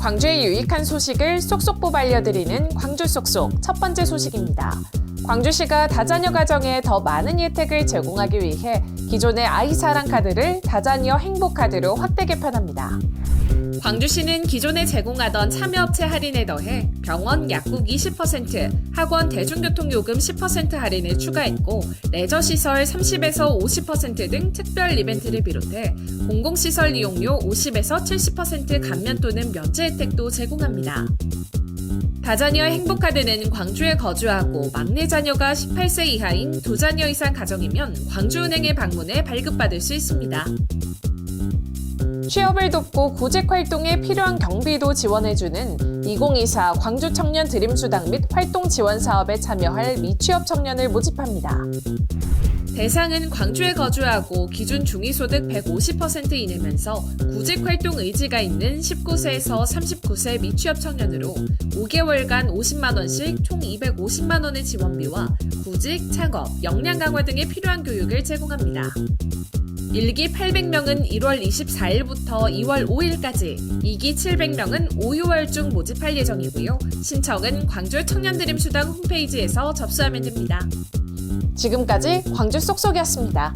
광주의 유익한 소식을 쏙쏙 뽑아 알려드리는 광주 쏙쏙 첫 번째 소식입니다. 광주시가 다자녀 가정에 더 많은 혜택을 제공하기 위해 기존의 아이사랑 카드를 다자녀 행복 카드로 확대 개편합니다. 광주시는 기존에 제공하던 참여업체 할인에 더해 병원 약국 20%, 학원 대중교통 요금 10% 할인을 추가했고 레저시설 30에서 50%등 특별 이벤트를 비롯해 공공시설 이용료 50에서 70% 감면 또는 면제 혜택도 제공합니다. 다자녀 행복카드는 광주에 거주하고 막내 자녀가 18세 이하인 두 자녀 이상 가정이면 광주은행에 방문해 발급받을 수 있습니다. 취업을 돕고 구직 활동에 필요한 경비도 지원해주는 2024 광주 청년 드림 수당 및 활동 지원 사업에 참여할 미취업 청년을 모집합니다. 대상은 광주에 거주하고 기준 중위소득 150% 이내면서 구직 활동 의지가 있는 19세에서 39세 미취업 청년으로 5개월간 50만 원씩 총 250만 원의 지원비와 구직, 창업, 역량 강화 등에 필요한 교육을 제공합니다. 1기 800명은 1월 24일부터 2월 5일까지, 2기 700명은 5, 6월 중 모집할 예정이고요. 신청은 광주 청년드림 수당 홈페이지에서 접수하면 됩니다. 지금까지 광주 쏙쏙이었습니다.